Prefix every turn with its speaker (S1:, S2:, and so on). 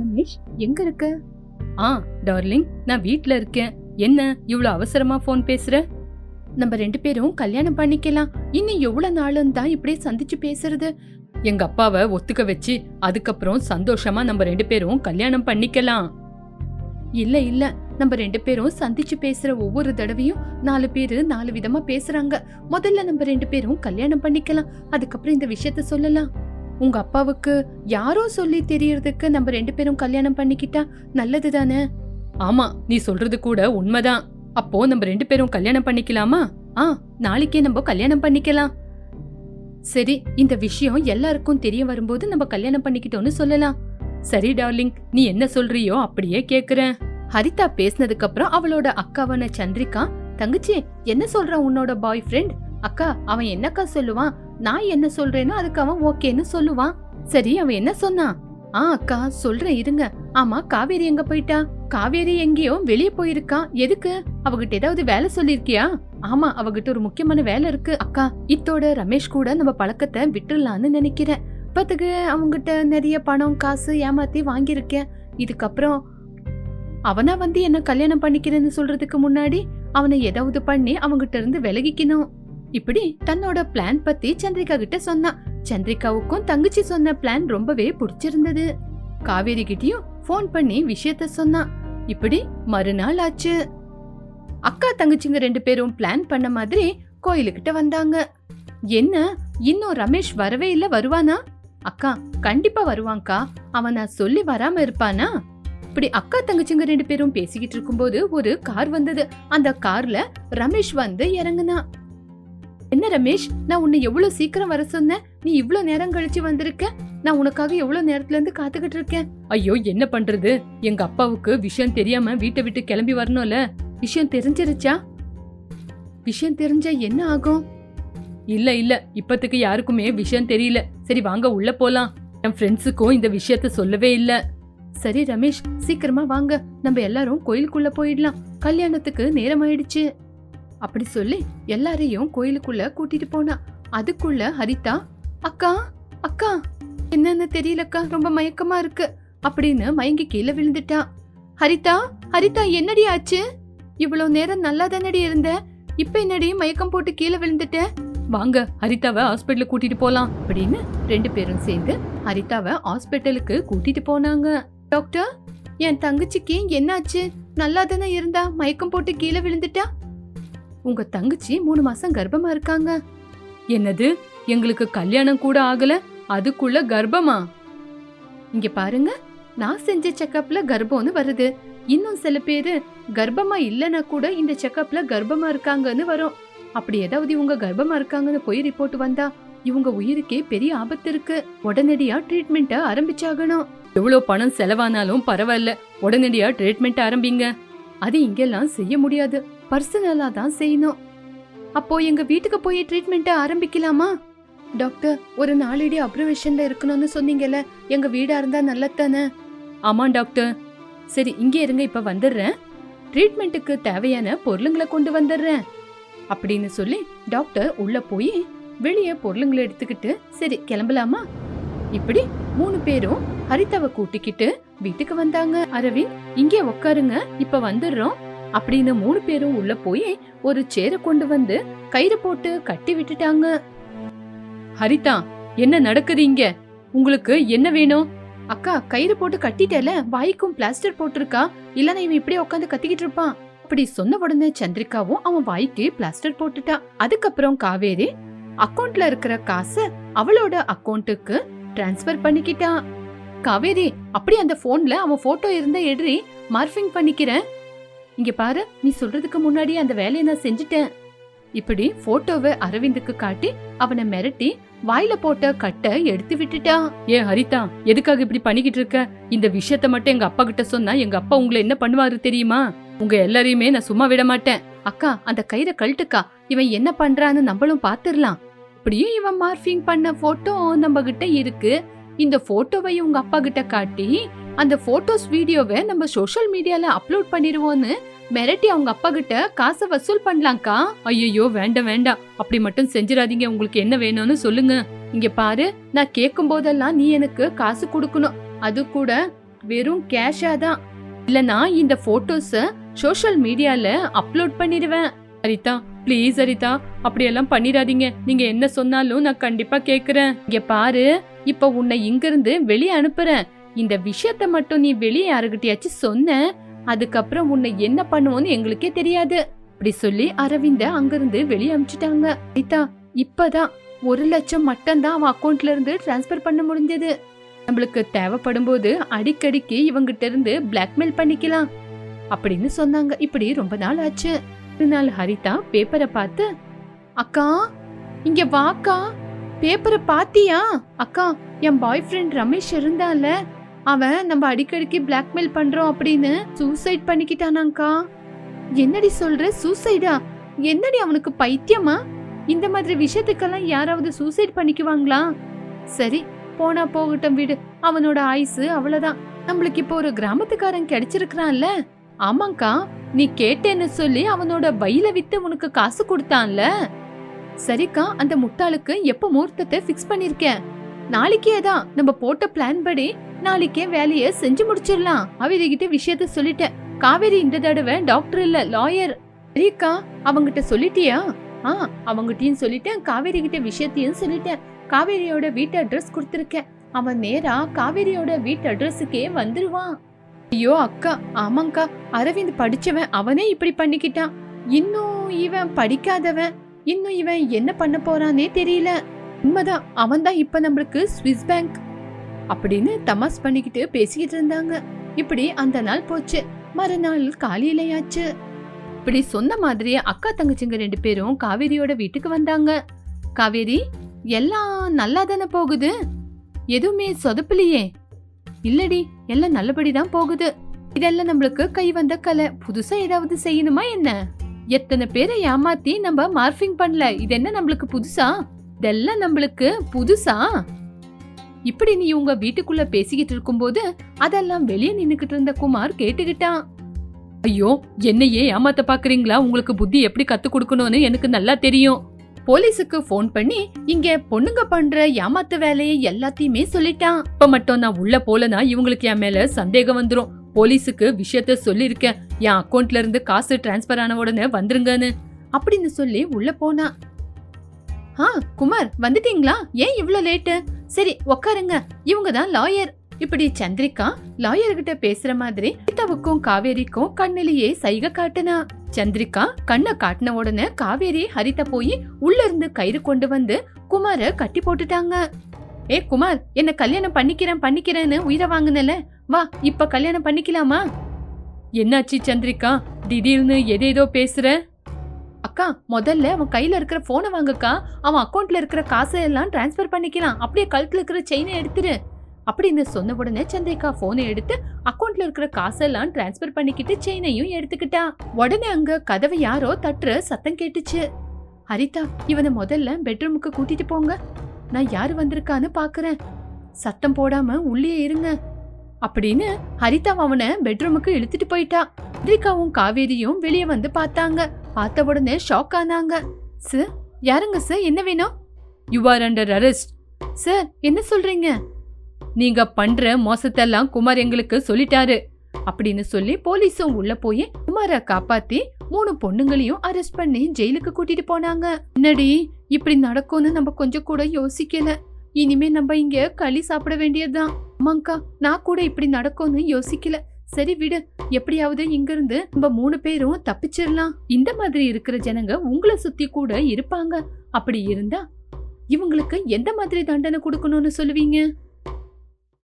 S1: ரமேஷ் எங்க இருக்க?
S2: ஆ டார்லிங் நான் வீட்ல இருக்கேன். என்ன இவ்ளோ அவசரமா ஃபோன் பேசுற?
S1: நம்ம ரெண்டு பேரும் கல்யாணம் பண்ணிக்கலாம். இன்னும் எவ்வளவு நாளும் தான் இப்படியே சந்திச்சு பேசுறது?
S2: எங்க அப்பாவை ஒத்துக்க வச்சு அதுக்கப்புறம் சந்தோஷமா நம்ம ரெண்டு பேரும் கல்யாணம் பண்ணிக்கலாம்.
S1: இல்ல இல்ல. நம்ம ரெண்டு பேரும் சந்திச்சு பேசுற ஒவ்வொரு தடவையும் நாலு பேரு நாலு விதமா பேசுறாங்க. முதல்ல நம்ம ரெண்டு பேரும் கல்யாணம் பண்ணிக்கலாம். அதுக்கப்புறம் இந்த விஷயத்த சொல்லலாம். உங்க அப்பாவுக்கு யாரோ சொல்லி தெரியறதுக்கு நம்ம ரெண்டு பேரும் கல்யாணம் பண்ணிக்கிட்டா நல்லது தானே
S2: ஆமா நீ சொல்றது கூட உண்மைதான். அப்போ நம்ம ரெண்டு பேரும் கல்யாணம் பண்ணிக்கலாமா?
S1: ஆ நாளைக்கே நம்ம கல்யாணம் பண்ணிக்கலாம். சரி இந்த விஷயம் எல்லாருக்கும் தெரிய வரும்போது நம்ம கல்யாணம் பண்ணிக்கிட்டோம்னு சொல்லலாம்.
S2: சரி டார்லிங் நீ என்ன சொல்றியோ அப்படியே கேக்குறேன்.
S1: ஹரிதா பேசினதுக்கு அப்புறம் அவளோட அக்காவான சந்திரிகா தங்கச்சி என்ன சொல்றான் உன்னோட பாய் ஃப்ரெண்ட் அக்கா அவன் என்னக்கா சொல்லுவான்? நான் என்ன சொல்றேனோ அதுக்கு அவன் ஓகேன்னு சொல்லுவான். சரி அவன் என்ன சொன்னான்? ஆ அக்கா சொல்றேன் இருங்க. ஆமா காவேரி எங்க போயிட்டா? காவேரி எங்கேயோ வெளியே போயிருக்கா எதுக்கு? அவகிட்ட ஏதாவது வேலை சொல்லிருக்கியா ஆமா அவகிட்ட ஒரு முக்கியமான வேலை இருக்கு. அக்கா இத்தோட ரமேஷ் கூட நம்ம பழக்கத்தை விட்டுடலான்னு நினைக்கிறேன். இப்பத்துக்கு அவங்கிட்ட நிறைய பணம் காசு ஏமாத்தி வாங்கியிருக்கேன். இதுக்கப்புறம் அவனா வந்து என்ன கல்யாணம் பண்ணிக்கிறேன்னு சொல்றதுக்கு முன்னாடி அவனை ஏதாவது பண்ணி அவங்கிட்ட இருந்து விலகிக்கணும். இப்படி தன்னோட பிளான் பத்தி சந்திரிகா கிட்ட சொன்னான். சந்திரிகாவுக்கும் தங்கச்சி சொன்ன பிளான் ரொம்பவே பிடிச்சிருந்தது. காவேரி கிட்டயும் ஃபோன் பண்ணி விஷயத்த சொன்னான். இப்படி மறுநாள் ஆச்சு. அக்கா தங்கச்சிங்க ரெண்டு பேரும் பிளான் பண்ண மாதிரி கோயிலுக்கிட்ட வந்தாங்க. என்ன இன்னும் ரமேஷ் வரவே இல்ல வருவானா? அக்கா கண்டிப்பா வருவான்க்கா. அவன் நான் சொல்லி வராம இருப்பானா? இப்படி அக்கா தங்கச்சிங்க ரெண்டு பேரும் பேசிக்கிட்டு இருக்கும்போது ஒரு கார் வந்தது. அந்த கார்ல ரமேஷ் வந்து இறங்குனா என்ன ரமேஷ் நான் உன்னை எவ்வளவு சீக்கிரம் வர சொன்னேன்? நீ இவ்வளவு நேரம் கழிச்சு வந்திருக்க? நான் உனக்காக எவ்வளவு நேரத்துல இருந்து காத்துக்கிட்டு இருக்கேன்?
S2: ஐயோ என்ன பண்றது? எங்க அப்பாவுக்கு விஷயம் தெரியாம வீட்டை விட்டு கிளம்பி வரணும்ல.
S1: விஷயம் தெரிஞ்சிருச்சா? விஷயம் தெரிஞ்சா என்ன ஆகும்?
S2: இல்ல இல்ல. இப்பத்துக்கு யாருக்குமே விஷயம் தெரியல. சரி வாங்க உள்ள போலாம். என் ஃப்ரெண்ட்ஸுக்கும் இந்த விஷயத்த சொல்லவே இல்ல.
S1: சரி ரமேஷ் சீக்கிரமா வாங்க. நம்ம எல்லாரும் கோயிலுக்குள்ள போயிடலாம். கல்யாணத்துக்கு நேரம் ஆயிடுச்சு. அப்படி சொல்லி எல்லாரையும் கோயிலுக்குள்ள கூட்டிட்டு போனா. அதுக்குள்ள ஹரிதா அக்கா அக்கா என்னன்னு தெரியலக்கா ரொம்ப மயக்கமா இருக்கு அப்படின்னு மயங்கி கீழே விழுந்துட்டா. ஹரிதா ஹரிதா என்னடி ஆச்சு? இவ்வளவு நேரம் நல்லா தானடி இருந்த? இப்ப என்னடி மயக்கம் போட்டு கீழே விழுந்துட்ட?
S2: வாங்க ஹரிதாவை ஹாஸ்பிட்டலுக்கு கூட்டிட்டு போலாம்
S1: அப்படின்னு ரெண்டு பேரும் சேர்ந்து ஹரிதாவை ஹாஸ்பிட்டலுக்கு கூட்டிட்டு போனாங்க. டாக்டர் என் தங்கச்சிக்கு என்னாச்சு? நல்லா தானே இருந்தா மயக்கம் போட்டு கீழே விழுந்துட்டா? உங்க தங்கச்சி மூணு மாசம் கர்ப்பமா இருக்காங்க.
S2: என்னது? எங்களுக்கு கல்யாணம் கூட ஆகல அதுக்குள்ள கர்ப்பமா?
S1: இங்க பாருங்க நான் செஞ்ச செக்கப்ல கர்ப்பம்னு வருது. இன்னும் சில பேரு கர்ப்பமா இல்லைன்னா கூட இந்த செக்கப்ல கர்ப்பமா இருக்காங்கன்னு வரும். அப்படி ஏதாவது இவங்க கர்ப்பமா இருக்காங்கன்னு போய் ரிப்போர்ட் வந்தா இவங்க உயிருக்கே பெரிய ஆபத்து இருக்கு. உடனடியா ட்ரீட்மெண்ட்டை ஆரம்பிச்சாகணும்.
S2: எவ்வளவு பணம் செலவானாலும் பரவாயில்ல உடனடியா ட்ரீட்மெண்ட் ஆரம்பிங்க.
S1: அது இங்கெல்லாம் செய்ய முடியாது. பர்சனலா தான் செய்யணும். அப்போ எங்க வீட்டுக்கு போய் ட்ரீட்மெண்ட்டை ஆரம்பிக்கலாமா? டாக்டர் ஒரு நாளடி அப்சர்வேஷன்ல இருக்கணும்னு சொன்னீங்கல்ல எங்க வீடா இருந்தா நல்லதானே
S2: ஆமா டாக்டர்.
S1: சரி இங்கே இருங்க இப்ப வந்துடுறேன். ட்ரீட்மெண்ட்டுக்கு தேவையான பொருளுங்களை கொண்டு வந்துடுறேன். அப்படின்னு சொல்லி டாக்டர் உள்ள போய் வெளியே பொருளுங்களை எடுத்துக்கிட்டு சரி கிளம்பலாமா? இப்படி மூணு பேரும் ஹரிதாவை கூட்டிக்கிட்டு வீட்டுக்கு வந்தாங்க. அரவிந்த் இங்கே உட்காருங்க இப்ப வந்துடுறோம். அப்படின்னு மூணு பேரும் உள்ள போய் ஒரு சேரை கொண்டு வந்து கயிறு போட்டு கட்டி விட்டுட்டாங்க.
S2: ஹரிதா என்ன நடக்குது இங்க உங்களுக்கு என்ன வேணும்?
S1: அக்கா கயிறு போட்டு கட்டிட்டேல வாய்க்கும் பிளாஸ்டர் போட்டிருக்கா? இல்லனா இவன் இப்படியே உட்காந்து கத்திக்கிட்டு இருப்பான். அப்படி சொன்ன உடனே சந்திரிகாவும் அவன் வாய்க்கு பிளாஸ்டர் போட்டுட்டா. அதுக்கப்புறம் காவேரி அக்கவுண்ட்ல இருக்கிற காசை அவளோட அக்கவுண்ட்டுக்கு டிரான்ஸ்ஃபர் பண்ணிக்கிட்டா. காவேரி அப்படி அந்த போன்ல அவன் போட்டோ இருந்த எடுறி மார்பிங் பண்ணிக்கிறேன். இங்க பாரு நீ சொல்றதுக்கு முன்னாடி அந்த வேலையை நான் செஞ்சுட்டேன். இப்படி போட்டோவை அரவிந்துக்கு காட்டி அவனை மிரட்டி வாயில போட்ட கட்டை எடுத்து விட்டுட்டா
S2: ஏ ஹரிதா எதுக்காக இப்படி பண்ணிக்கிட்டு இருக்க? இந்த விஷயத்த மட்டும் எங்க அப்பா கிட்ட சொன்னா எங்க அப்பா உங்களை என்ன பண்ணுவாரு தெரியுமா? உங்க எல்லாரையுமே நான் சும்மா விட மாட்டேன்.
S1: அக்கா அந்த கயிறை கழட்டுக்கா. இவன் என்ன பண்றான்னு நம்மளும் பாத்துரலாம். அப்படியே இவன் மார்பிங் பண்ண போட்டோ நம்ம கிட்ட இருக்கு. இந்த போட்டோவை உங்க அப்பா கிட்ட காட்டி அந்த போட்டோஸ் வீடியோவை நம்ம சோஷியல் மீடியால அப்லோட் பண்ணிடுவோன்னு மிரட்டி அவங்க அப்பா கிட்ட காசை வசூல் பண்ணலாம்க்கா?
S2: ஐயோ வேண்டாம் வேண்டாம். அப்படி மட்டும் செஞ்சிடாதீங்க. உங்களுக்கு என்ன வேணும்னு சொல்லுங்க.
S1: இங்க பாரு நான் கேட்கும் போதெல்லாம் நீ எனக்கு காசு கொடுக்கணும். அது கூட வெறும் கேஷா தான். இல்லனா இந்த போட்டோஸ சோஷியல் மீடியால அப்லோட் பண்ணிடுவேன்.
S2: ஹரிதா ப்ளீஸ் ஹரிதா அப்படியெல்லாம் பண்ணிடாதீங்க. நீங்க என்ன சொன்னாலும் நான் கண்டிப்பா கேக்குறேன்
S1: இங்க பாரு இப்ப உன்னை இங்க இருந்து வெளியே அனுப்புறேன். இந்த விஷயத்த மட்டும் நீ வெளியே யாருகிட்டயாச்சும் சொன்ன அதுக்கப்புறம் உன்னை என்ன பண்ணுவோன்னு எங்களுக்கே தெரியாது. அப்படி சொல்லி அரவிந்த அங்கிருந்து வெளியே அனுப்பிச்சிட்டாங்க அனிதா இப்பதான் ஒரு லட்சம் மட்டும் தான் அவன் அக்கௌண்ட்ல இருந்து டிரான்ஸ்பர் பண்ண முடிஞ்சது. நம்மளுக்கு தேவைப்படும் போது அடிக்கடிக்கு இவங்கிட்ட இருந்து பிளாக்மெயில் பண்ணிக்கலாம் அப்படின்னு சொன்னாங்க. இப்படி ரொம்ப நாள் ஆச்சு. ஒரு நாள் ஹரிதா பேப்பரை பார்த்து அக்கா இங்க வாக்கா பேப்பரை பாத்தியா அக்கா என் பாய் ஃப்ரெண்ட் ரமேஷ் இருந்தான்ல அவன் நம்ம அடிக்கடிக்கு பிளாக்மெயில் பண்றோம் அப்படின்னு சூசைட் பண்ணிக்கிட்டானாங்க்கா என்னடி சொல்ற? சூசைடா என்னடி அவனுக்கு பைத்தியமா? இந்த மாதிரி விஷயத்துக்கெல்லாம் யாராவது சூசைட் பண்ணிக்குவாங்களா? சரி போனா போகட்டும் வீடு. அவனோட ஆயுசு அவ்வளவுதான். நம்மளுக்கு இப்போ ஒரு கிராமத்துக்காரன் கிடைச்சிருக்கிறான்ல. ஆமாங்கா நீ கேட்டேன்னு சொல்லி அவனோட பையில வித்து உனக்கு காசு கொடுத்தான்ல. சரிக்கா அந்த முட்டாளுக்கு எப்ப முகூர்த்தத்தை ஃபிக்ஸ் பண்ணிருக்கேன். நாளைக்கே தான் நம்ம போட்ட பிளான் படி நாளைக்கே வேலைய செஞ்சு முடிச்சிடலாம். காவேரி கிட்ட விஷயத்த சொல்லிட்டேன். காவேரி இந்த தடவை டாக்டர் இல்ல லாயர். ரீக்கா அவங்கிட்ட சொல்லிட்டியா? ஆ அவங்கிட்டயும் சொல்லிட்டேன். காவேரி கிட்ட விஷயத்தையும் சொல்லிட்டேன். காவேரியோட வீட்டு அட்ரஸ் கொடுத்துருக்கேன். அவன் நேரா காவேரியோட வீட்டு அட்ரஸுக்கே வந்துருவான். ஐயோ அக்கா ஆமாங்கா. அரவிந்த் படிச்சவன் அவனே இப்படி பண்ணிக்கிட்டான். இன்னும் இவன் படிக்காதவன். இன்னும் இவன் என்ன பண்ண போறானே தெரியல. உண்மைதான் அவன் தான் இப்ப நம்மளுக்கு ஸ்விஸ் பேங்க் அப்படின்னு தமாஸ் பண்ணிக்கிட்டு பேசிக்கிட்டு இருந்தாங்க. இப்படி அந்த நாள் போச்சு. மறுநாள் காலையிலயாச்சு. இப்படி சொன்ன மாதிரியே அக்கா தங்கச்சிங்க ரெண்டு பேரும் காவேரியோட வீட்டுக்கு வந்தாங்க. காவேரி எல்லாம் நல்லா தானே போகுது? எதுவுமே சொதப்பலையே. இல்லடி எல்லாம் நல்லபடி தான் போகுது. இதெல்லாம் நம்மளுக்கு கை வந்த கலை. புதுசா ஏதாவது செய்யணுமா என்ன? எத்தனை பேரை ஏமாத்தி நம்ம மார்பிங் பண்ணல. இது என்ன நம்மளுக்கு புதுசா? இதெல்லாம் நம்மளுக்கு புதுசா? இப்படி நீ உங்க வீட்டுக்குள்ள பேசிக்கிட்டு இருக்கும்போது அதெல்லாம் வெளியே நின்னுக்கிட்டு இருந்த குமார் கேட்டுக்கிட்டான்.
S2: ஐயோ என்னையே ஏமாத்த பாக்குறீங்களா? உங்களுக்கு புத்தி எப்படி கத்து கொடுக்கணும்னு எனக்கு நல்லா தெரியும்.
S1: போலீஸுக்கு ஃபோன் பண்ணி இங்க பொண்ணுங்க பண்ற ஏமாத்து வேலையை எல்லாத்தையுமே சொல்லிட்டான்.
S2: இப்ப மட்டும் நான் உள்ள போலனா இவங்களுக்கு என் மேல சந்தேகம் வந்துரும். போலீஸுக்கு விஷயத்த சொல்லிருக்கேன் என் அக்கௌண்ட்ல இருந்து காசு டிரான்ஸ்பர் ஆன உடனே வந்துருங்கன்னு
S1: அப்படின்னு சொல்லி உள்ள போனா. ஆ குமார் வந்துட்டீங்களா? ஏன் இவ்வளோ லேட்டு சரி உக்காருங்க. இவங்க தான் லாயர் இப்படி சந்திரிகா லாயர் கிட்ட பேசுற மாதிரி கீதாவுக்கும் காவேரிக்கும் கண்ணிலேயே சைகை காட்டுனா. சந்திரிகா கண்ணை காட்டின உடனே காவேரி ஹரிதா போய் உள்ள இருந்து கயிறு கொண்டு வந்து குமார கட்டி போட்டுட்டாங்க. ஏ குமார் என்ன கல்யாணம் பண்ணிக்கிறேன் பண்ணிக்கிறேன்னு உயிரை வாங்குனல. வா இப்ப கல்யாணம் பண்ணிக்கலாமா?
S2: என்னாச்சு சந்திரிகா? திடீர்னு எதேதோ பேசுற.
S1: அக்கா முதல்ல அவன் கையில இருக்கிற போனை வாங்கக்கா. அவன் அக்கௌண்ட்டில் இருக்கிற காசை எல்லாம் டிரான்ஸ்ஃபர் பண்ணிக்கலாம். அப்படியே கழுத்துல இருக்கிற செயினை எடுத்துரு. அப்படின்னு சொன்ன உடனே சந்திரிகா போனை எடுத்து அக்கௌண்ட்ல இருக்கிற காசெல்லாம் டிரான்ஸ்ஃபர் பண்ணிக்கிட்டு செயினையும் எடுத்துக்கிட்டா. உடனே அங்க கதவை யாரோ தட்டுற சத்தம் கேட்டுச்சு. ஹரிதா இவனை முதல்ல பெட்ரூமுக்கு கூட்டிட்டு போங்க. நான் யாரு வந்திருக்கான்னு பாக்குறேன். சத்தம் போடாம உள்ளே இருங்க. அப்படின்னு ஹரிதா அவனை பெட்ரூமுக்கு இழுத்துட்டு போயிட்டா. சந்திரிகாவும் காவேரியும் வெளியே வந்து பார்த்தாங்க. பார்த்த உடனே ஷாக் ஆனாங்க. சார் யாருங்க சார் என்ன வேணும்?
S2: You are under arrest
S1: sir என்ன சொல்றீங்க?
S2: நீங்க பண்ற மோசத்தெல்லாம் குமார் எங்களுக்கு சொல்லிட்டாரு.
S1: அப்படின்னு சொல்லி போலீஸும் உள்ள போய் குமாரை காப்பாத்தி மூணு பொண்ணுங்களையும் அரெஸ்ட் பண்ணி ஜெயிலுக்கு கூட்டிட்டு போனாங்க. என்னடி இப்படி நடக்கும்னு நம்ம கொஞ்சம் கூட யோசிக்கல. இனிமே நம்ம இங்க களி சாப்பிட வேண்டியதுதான். அம்மாங்கா நான் கூட இப்படி நடக்கும்னு யோசிக்கல. சரி விடு எப்படியாவது இங்கிருந்து நம்ம மூணு பேரும் தப்பிச்சிடலாம் இந்த மாதிரி இருக்கிற ஜனங்க உங்களை சுத்தி கூட இருப்பாங்க. அப்படி இருந்தா இவங்களுக்கு எந்த மாதிரி தண்டனை கொடுக்கணும்னு சொல்லுவீங்க?